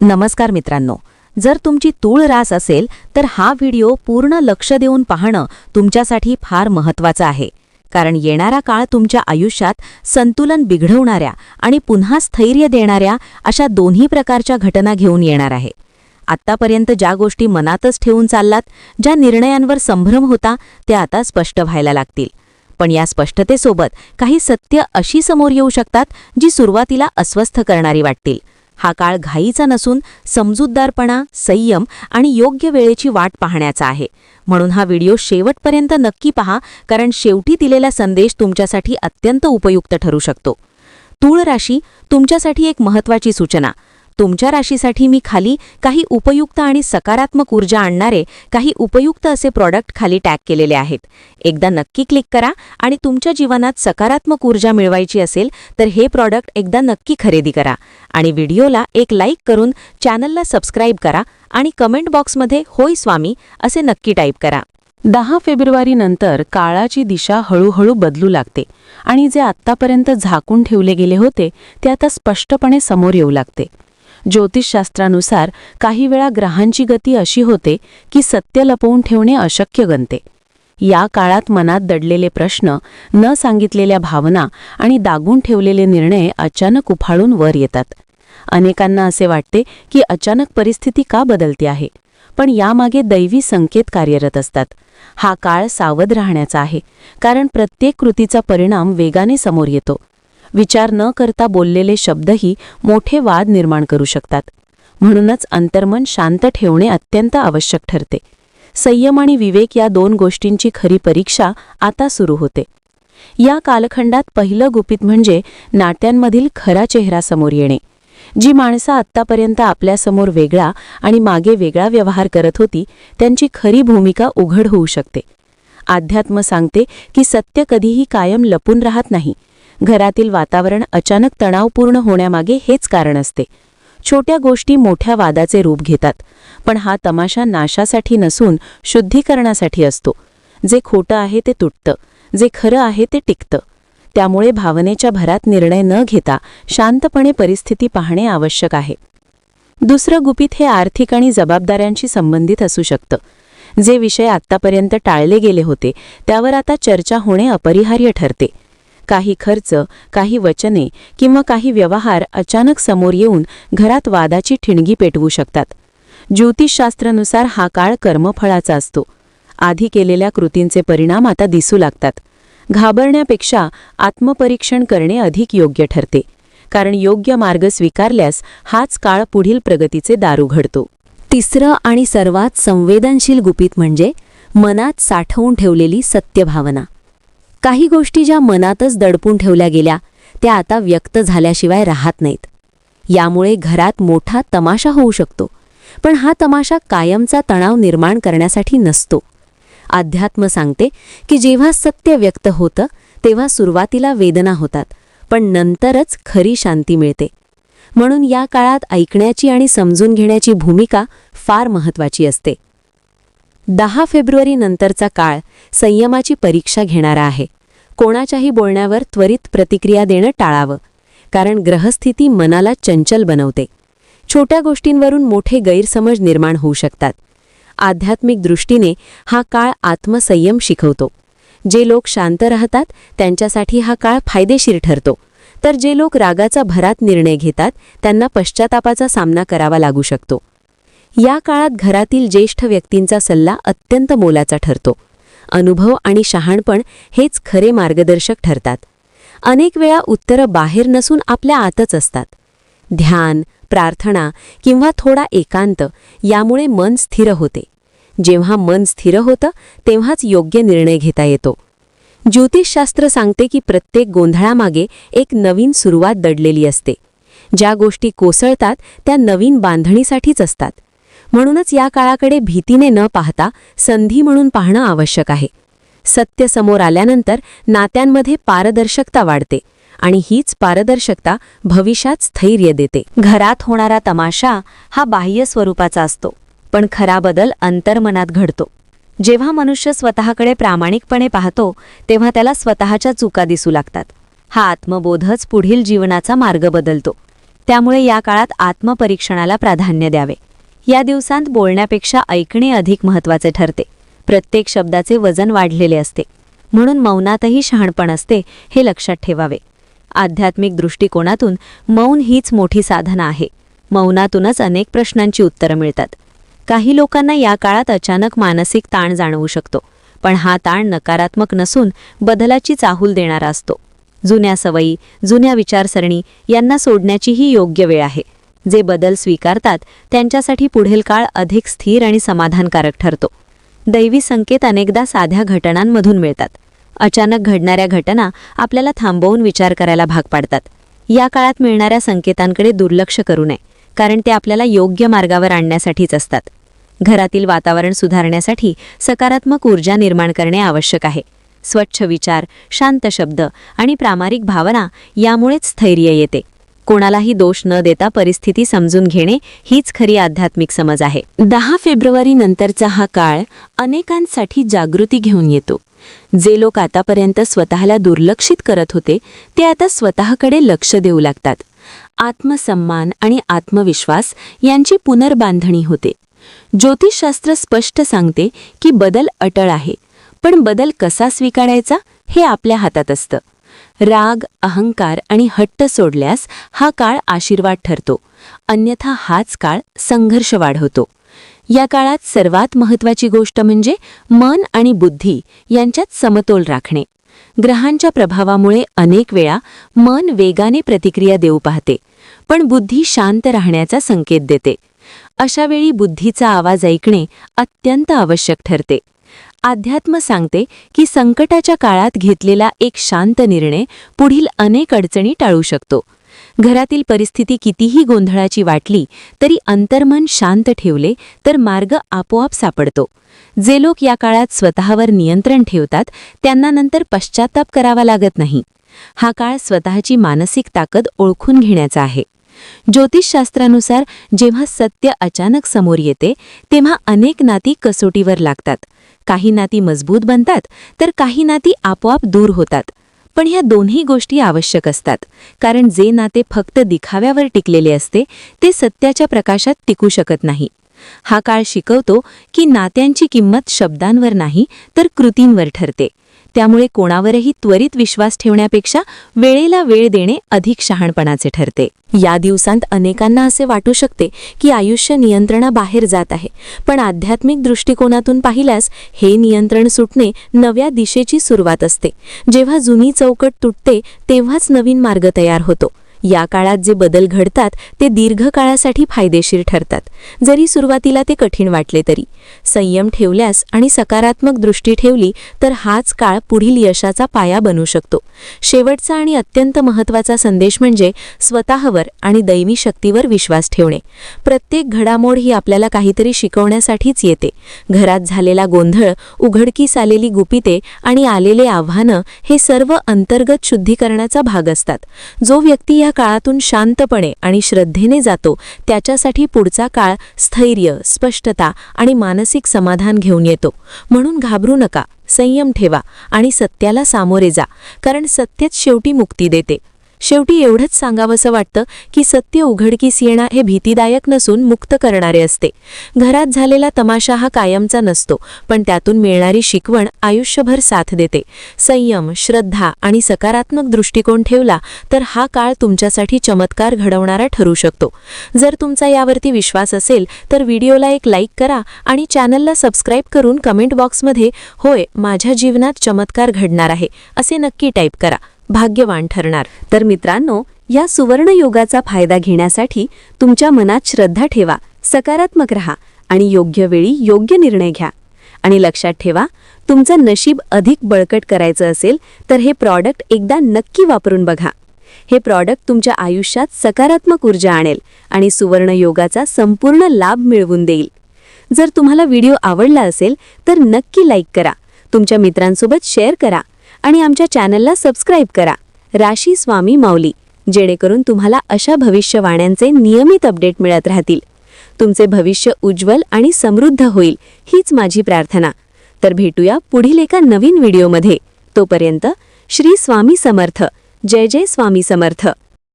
नमस्कार मित्रांनो. जर तुमची तूळ रास असेल तर हा व्हिडिओ पूर्ण लक्ष देऊन पाहणं तुमच्यासाठी फार महत्त्वाचं आहे. कारण येणारा काळ तुमच्या आयुष्यात संतुलन बिघडवणाऱ्या आणि पुन्हा स्थैर्य देणाऱ्या अशा दोन्ही प्रकारच्या घटना घेऊन येणार आहे. आत्तापर्यंत ज्या गोष्टी मनातच ठेवून चाललात ज्या निर्णयांवर संभ्रम होता त्या आता स्पष्ट व्हायला लागतील. पण या स्पष्टतेसोबत काही सत्य अशी समोर येऊ शकतात जी सुरुवातीला अस्वस्थ करणारी वाटतील. हा काळ घाईचा नसून समजूतदारपणा संयम आणि योग्य वेळेची वाट पाहण्याचा आहे. म्हणून हा व्हिडिओ शेवटपर्यंत नक्की पहा कारण शेवटी दिलेला संदेश तुमच्यासाठी अत्यंत उपयुक्त ठरू शकतो. तूळ राशी तुमच्यासाठी एक महत्त्वाची सूचना. तुमच्या राशीसाठी मी खाली काही उपयुक्त आणि सकारात्मक ऊर्जा आणणारे काही उपयुक्त असे प्रॉडक्ट खाली टॅग केलेले आहेत. एकदा नक्की क्लिक करा आणि तुमच्या जीवनात सकारात्मक ऊर्जा मिळवायची असेल तर हे प्रॉडक्ट एकदा नक्की खरेदी करा. आणि व्हिडिओला एक लाईक करून चॅनलला सबस्क्राईब करा आणि कमेंट बॉक्समध्ये होय स्वामी असे नक्की टाईप करा. दहा फेब्रुवारीनंतर काळाची दिशा हळूहळू बदलू लागते आणि जे आत्तापर्यंत झाकून ठेवले गेले होते ते आता स्पष्टपणे समोर येऊ लागते. ज्योतिषशास्त्रानुसार काही वेळा ग्रहांची गती अशी होते की सत्य लपवून ठेवणे अशक्य गणते या काळात मनात दडलेले प्रश्न न सांगितलेल्या भावना आणि दागून ठेवलेले निर्णय अचानक उफाळून वर येतात. अनेकांना असे वाटते की अचानक परिस्थिती का बदलते आहे? पण यामागे दैवी संकेत कार्यरत असतात. हा काळ सावध राहण्याचा आहे कारण प्रत्येक कृतीचा परिणाम वेगाने समोर येतो. विचार न करता बोललेले शब्दही मोठे वाद निर्माण करू शकतात. म्हणूनच अंतर्मन शांत ठेवणे अत्यंत आवश्यक ठरते. संयम आणि विवेक या दोन गोष्टींची खरी परीक्षा आता सुरू होते. या कालखंडात पहिलं गुपित म्हणजे नाट्यांमधील खरा चेहरा समोर येणे. जी माणसं आत्तापर्यंत आपल्यासमोर वेगळा आणि मागे वेगळा व्यवहार करत होती त्यांची खरी भूमिका उघड होऊ शकते. अध्यात्म सांगते की सत्य कधीही कायम लपून राहत नाही. घरातील वातावरण अचानक तणावपूर्ण होण्यामागे हेच कारण असते. छोट्या गोष्टी मोठ्या वादाचे रूप घेतात पण हा तमाशा नाशासाठी नसून शुद्धीकरणासाठी असतो. जे खोटं आहे ते तुटतं जे खरं आहे ते टिकतं. त्यामुळे भावनेच्या भरात निर्णय न घेता शांतपणे परिस्थिती पाहणे आवश्यक आहे. दुसरं गुपित हे आर्थिक आणि जबाबदाऱ्यांशी संबंधित असू शकतं. जे विषय आत्तापर्यंत टाळले गेले होते त्यावर आता चर्चा होणे अपरिहार्य ठरते. काही खर्च काही वचने किंवा काही व्यवहार अचानक समोर येऊन घरात वादाची ठिणगी पेटवू शकतात. ज्योतिषशास्त्रानुसार हा काळ कर्मफळाचा असतो. आधी केलेल्या कृतींचे परिणाम आता दिसू लागतात. घाबरण्यापेक्षा आत्मपरीक्षण करणे अधिक योग्य ठरते. कारण योग्य मार्ग स्वीकारल्यास हाच काळ पुढील प्रगतीचे दार उघडतो तिसरं आणि सर्वात संवेदनशील गुपित म्हणजे मनात साठवून ठेवलेली सत्यभावना. काही गोष्टी ज्या मनातच दडपून ठेवल्या गेल्या त्या आता व्यक्त झाल्याशिवाय राहत नाहीत. यामुळे घरात मोठा तमाशा होऊ शकतो पण हा तमाशा कायमचा तणाव निर्माण करण्यासाठी नसतो. अध्यात्म सांगते की जेव्हा सत्य व्यक्त होतं तेव्हा सुरुवातीला वेदना होतात पण नंतरच खरी शांती मिळते. म्हणून या काळात ऐकण्याची आणि समजून घेण्याची भूमिका फार महत्वाची असते. दहा फेब्रुवारी नंतरचा काळ संयमाची परीक्षा घेणारा आहे. कोणाच्याही बोलण्यावर त्वरित प्रतिक्रिया देणं टाळावं कारण ग्रहस्थिती मनाला चंचल बनवते. छोट्या गोष्टींवरून मोठे गैरसमज निर्माण होऊ शकतात. आध्यात्मिक दृष्टीने हा काळ आत्मसंयम शिकवतो. जे लोक शांत राहतात त्यांच्यासाठी हा काळ फायदेशीर ठरतो. तर जे लोक रागाचा भरात निर्णय घेतात त्यांना पश्चातापाचा सामना करावा लागू शकतो. या काळात घरातील ज्येष्ठ व्यक्तींचा सल्ला अत्यंत मोलाचा ठरतो. अनुभव आणि शहाणपण हेच खरे मार्गदर्शक ठरतात. अनेक वेळा उत्तरं बाहेर नसून आपल्या आतच असतात. ध्यान प्रार्थना किंवा थोडा एकांत यामुळे मन स्थिर होते. जेव्हा मन स्थिर होतं तेव्हाच योग्य निर्णय घेता येतो. ज्योतिषशास्त्र सांगते की प्रत्येक गोंधळामागे एक नवीन सुरुवात दडलेली असते. ज्या गोष्टी कोसळतात त्या नवीन बांधणीसाठीच असतात. म्हणूनच या काळाकडे भीतीने न पाहता संधी म्हणून पाहणं आवश्यक आहे. सत्य समोर आल्यानंतर नात्यांमध्ये पारदर्शकता वाढते आणि हीच पारदर्शकता भविष्यात स्थैर्य देते. घरात होणारा तमाशा हा बाह्य स्वरूपाचा असतो पण खरा बदल अंतर्मनात घडतो. जेव्हा मनुष्य स्वतःकडे प्रामाणिकपणे पाहतो तेव्हा त्याला स्वतःच्या चुका दिसू लागतात. हा आत्मबोधच पुढील जीवनाचा मार्ग बदलतो. त्यामुळे या काळात आत्मपरीक्षणाला प्राधान्य द्यावे. या दिवसांत बोलण्यापेक्षा ऐकणे अधिक महत्त्वाचे ठरते. प्रत्येक शब्दाचे वजन वाढलेले असते. म्हणून मौनातही शहाणपण असते हे लक्षात ठेवावे. आध्यात्मिक दृष्टिकोनातून मौन हीच मोठी साधना आहे. मौनातूनच अनेक प्रश्नांची उत्तरं मिळतात. काही लोकांना या काळात अचानक मानसिक ताण जाणवू शकतो पण हा ताण नकारात्मक नसून बदलाची चाहूल देणारा असतो. जुन्या सवयी जुन्या विचारसरणी यांना सोडण्याचीही योग्य वेळ आहे. जे बदल स्वीकारतात त्यांच्यासाठी पुढील काळ अधिक स्थिर आणि समाधानकारक ठरतो. दैवी संकेत अनेकदा साध्या घटनांमधून मिळतात. अचानक घडणाऱ्या घटना आपल्याला थांबवून विचार करायला भाग पाडतात. या काळात मिळणाऱ्या संकेतांकडे दुर्लक्ष करू नये कारण ते आपल्याला योग्य मार्गावर आणण्यासाठीच असतात. घरातील वातावरण सुधारण्यासाठी सकारात्मक ऊर्जा निर्माण करणे आवश्यक आहे. स्वच्छ विचार शांत शब्द आणि प्रामाणिक भावना यामुळेच स्थैर्य येते. कोणालाही दोष न देता परिस्थिती समजून घेणे हीच खरी आध्यात्मिक समज आहे. दहा फेब्रुवारी नंतरचा हा काळ अनेकांसाठी जागृती घेऊन येतो. जे लोक आतापर्यंत स्वतःला दुर्लक्षित करत होते ते आता स्वतःकडे लक्ष देऊ लागतात. आत्मसन्मान आणि आत्मविश्वास यांची पुनर्बांधणी होते. ज्योतिषशास्त्र स्पष्ट सांगते की बदल अटळ आहे पण बदल कसा स्वीकारायचा हे आपल्या हातात असतं. राग अहंकार आणि हट्ट सोडल्यास हा काळ आशीर्वाद ठरतो. अन्यथा हाच काळ संघर्ष वाढवतो. या काळात सर्वात महत्वाची गोष्ट म्हणजे मन आणि बुद्धी यांच्यात समतोल राखणे. ग्रहांच्या प्रभावामुळे अनेक वेळा मन वेगाने प्रतिक्रिया देऊ पाहते पण बुद्धी शांत राहण्याचा संकेत देते. अशावेळी बुद्धीचा आवाज ऐकणे अत्यंत आवश्यक ठरते. अध्यात्म सांगते की संकटाच्या काळात घेतलेला एक शांत निर्णय पुढील अनेक अडचणी टाळू शकतो. घरातील परिस्थिती कितीही गोंधळाची वाटली तरी अंतर्मन शांत ठेवले तर मार्ग आपोआप सापडतो. जे लोक या काळात स्वतःवर नियंत्रण ठेवतात त्यांना नंतर पश्चाताप करावा लागत नाही. हा काळ स्वतःची मानसिक ताकद ओळखून घेण्याचा आहे. ज्योतिषशास्त्रानुसार जेव्हा सत्य अचानक समोर येते तेव्हा अनेक नाती कसोटीवर लागतात. काही नाती मजबूत बनतात तर काही नाती आपोआप दूर होतात. पण ह्या दोन्ही गोष्टी आवश्यक असतात कारण जे नाते फक्त दिखाव्यावर टिकलेले असते ते सत्याच्या प्रकाशात टिकू शकत नाही. हा काळ शिकवतो की नात्यांची किंमत शब्दांवर नाही तर कृतींवर ठरते. त्यामुळे कोणावरही त्वरित विश्वास ठेवण्यापेक्षा वेळेला वेळ देणे अधिक शहाणपणाचे ठरते. या दिवसांत अनेकांना असे वाटू शकते की आयुष्य नियंत्रणाबाहेर जात आहे पण आध्यात्मिक दृष्टिकोनातून पाहिल्यास हे नियंत्रण सुटणे नव्या दिशेची सुरुवात असते. जेव्हा जुनी चौकट तुटते तेव्हाच नवीन मार्ग तयार होतो. या काळात जे बदल घडतात ते दीर्घकाळासाठी फायदेशीर ठरतात. जरी सुरुवातीला ते कठीण वाटले तरी संयम ठेवल्यास आणि सकारात्मक दृष्टी ठेवली तर हाच काळ पुढील यशाचा पाया बनू शकतो. शेवटचा आणि अत्यंत महत्त्वाचा संदेश म्हणजे स्वतःवर आणि दैवी शक्तीवर विश्वास ठेवणे. प्रत्येक घडामोड ही आपल्याला काहीतरी शिकवण्यासाठीच येते. घरात झालेला गोंधळ उघडकीस आलेली गुपिते आणि आलेले आव्हानं हे सर्व अंतर्गत शुद्धीकरणाचा भाग असतात. जो व्यक्ती या काळातून शांतपणे आणि श्रद्धेने जातो त्याच्यासाठी पुढचा काळ स्थैर्य स्पष्टता आणि मानसिक मानसिक समाधान घेऊन येतो. म्हणून घाबरू नका. संयम ठेवा आणि सत्याला सामोरे जा कारण सत्यच शेवटी मुक्ती देते. शेवटी एवढंच सांगावंसं वाटतं की सत्य उघडकीस येणं हे भीतीदायक नसून मुक्त करणारे असते. घरात झालेला तमाशा हा कायमचा नसतो पण त्यातून मिळणारी शिकवण आयुष्यभर साथ देते. संयम श्रद्धा आणि सकारात्मक दृष्टिकोन ठेवला तर हा काळ तुमच्यासाठी चमत्कार घडवणारा ठरू शकतो. जर तुमचा यावरती विश्वास असेल तर व्हिडिओला एक लाईक करा आणि चॅनलला सबस्क्राईब करून कमेंट बॉक्समध्ये होय माझ्या जीवनात चमत्कार घडणार आहे असे नक्की टाईप करा. भाग्यवान ठरणार. तर मित्रांनो या सुवर्ण योगाचा फायदा घेण्यासाठी तुमच्या मनात श्रद्धा ठेवा सकारात्मक रहा आणि योग्य वेळी योग्य निर्णय घ्या. आणि लक्षात ठेवा तुमचं नशीब अधिक बळकट करायचं असेल तर हे प्रॉडक्ट एकदा नक्की वापरून बघा. हे प्रॉडक्ट तुमच्या आयुष्यात सकारात्मक ऊर्जा आणेल आणि सुवर्ण योगाचा संपूर्ण लाभ मिळवून देईल. जर तुम्हाला व्हिडिओ आवडला असेल तर नक्की लाईक करा. तुमच्या मित्रांसोबत शेअर करा. आणि आमच्या चॅनलला सबस्क्राईब करा. राशी स्वामी माऊली जेणेकरून तुम्हाला अशा भविष्यवाण्यांचे नियमित अपडेट मिळत राहतील. तुमचे भविष्य उज्ज्वल आणि समृद्ध होईल हीच माझी प्रार्थना. तर भेटूया पुढील एका नवीन व्हिडिओमध्ये. तोपर्यंत श्री स्वामी समर्थ. जय जय स्वामी समर्थ.